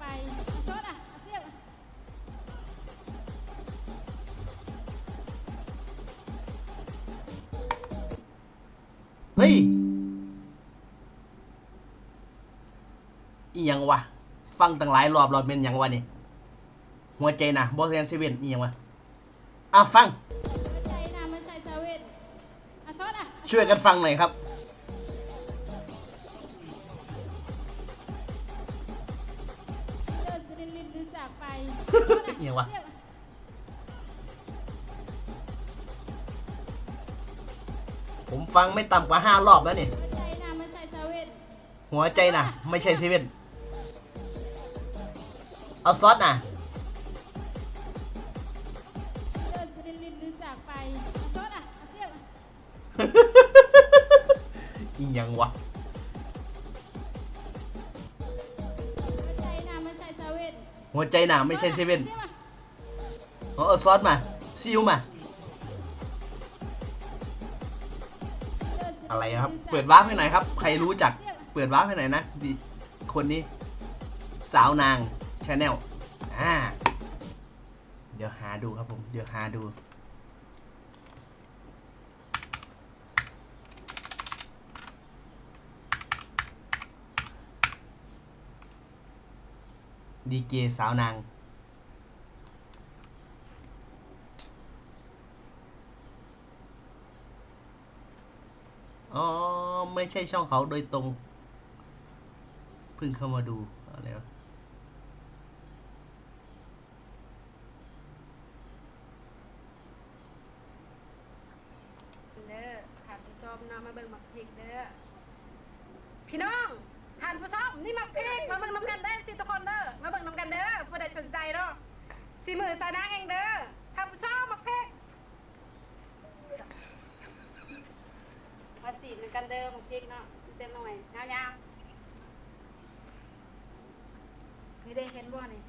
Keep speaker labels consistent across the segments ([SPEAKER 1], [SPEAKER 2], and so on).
[SPEAKER 1] ไปโซดอะเสียบ
[SPEAKER 2] เฮ้ย อีหยังวะ ฟังตั้งหลายรอบรอบเป็นหยังวะนี่ หัวใจนะบอสแซนเซเว่นอีหยังวะ อะฟัง
[SPEAKER 1] หัวใจนะมันใจเซเว่นอะโซดอะ
[SPEAKER 2] ช่วยกันฟังหน่อยครับ
[SPEAKER 1] เอี
[SPEAKER 2] ยงวะ
[SPEAKER 1] เสียบ
[SPEAKER 2] ผมฟังไม่ต่ำกว่าห้ารอบแล้วนี่
[SPEAKER 1] หัวใจนะมันใจเซเว่น
[SPEAKER 2] หัวใจนะไม่ใช่เซเว่นเอาซอสนะ
[SPEAKER 1] เดินจะได้ลิ้นหรือจากไปโซดอะเสียบ
[SPEAKER 2] อีหยังวะ
[SPEAKER 1] หัวใจ
[SPEAKER 2] หนาไม่ใช่เซเว่น
[SPEAKER 1] สียบอะ
[SPEAKER 2] เอาเอาซอสมาซีอิ๊วมา อะไรครับ เปิดวาร์ปให้หน่อยครับ ใครรู้จัก เปิดวาร์ปให้หน่อยนะดีคนนี้ สาวนางชาแนลอ่า เดี๋ยวหาดูครับผม เดี๋ยวหาดู ดีเจสาวนางอ๋อ ไม่ใช่ช่องเขาโดยตรง เพิ่งเข้ามาดูอะไรวะ
[SPEAKER 3] เด้อท่านผู้ชมนาะมาเบิ่งมักพริกเด้อพี่น้องท่านผู้ชมนี่มักพริกมาเบิ่งน้ำกันเด้สิทุกคนเด้อ นใจเนาะสีมือสายนางเองเด้อท่านผู้ชมหมักพริกมาสีเหมือนกันเด้อหมักพริกเนาะเต็มหน่อยยาวๆนี่ได้เห็นบ่นี่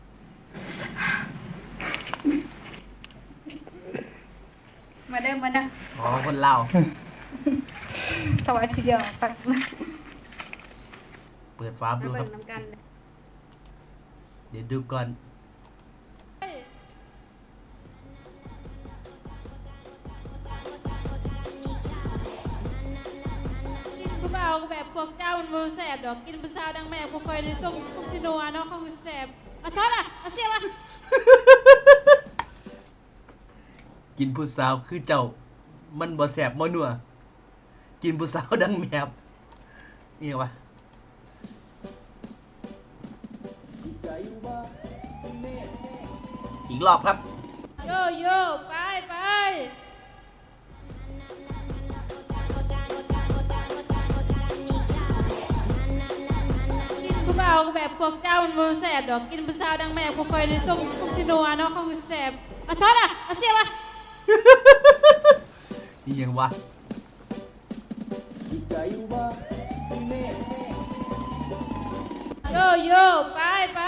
[SPEAKER 3] มาเด้อมาเด้อ
[SPEAKER 2] อ๋อคนลาว
[SPEAKER 3] ถวายทีเดียวปักมา
[SPEAKER 2] เปิดฟ้าร์ปดูค
[SPEAKER 3] เบิ่
[SPEAKER 2] รับ
[SPEAKER 3] งน้ำกัน
[SPEAKER 2] เดี๋ยวดูก่อน
[SPEAKER 1] กินผู้เบาแบบพวกเจ้ามันบ่แสบดอกกินผู้สาวดังแม่ผู้คอยในส่งคุกซิโนอาเนาะของแสบอะโซดอะอะเสียบอะ
[SPEAKER 2] กินผู้สาวคือเจ้า มันบ่แสบบ่นัวกินผู้สาวดังแมบนี่วะอีกรอบครับ
[SPEAKER 1] โยโย่ไปไปาแบบพวกเจ้ามันบ่แสบดอกกินผู้สาวดังแม่ผู้คอยในส่งคุกซิโนอาเนาะของแสบอะโซดอะอะเสียบอะ
[SPEAKER 2] นี่ยังวะ
[SPEAKER 1] โยโย่ไปไป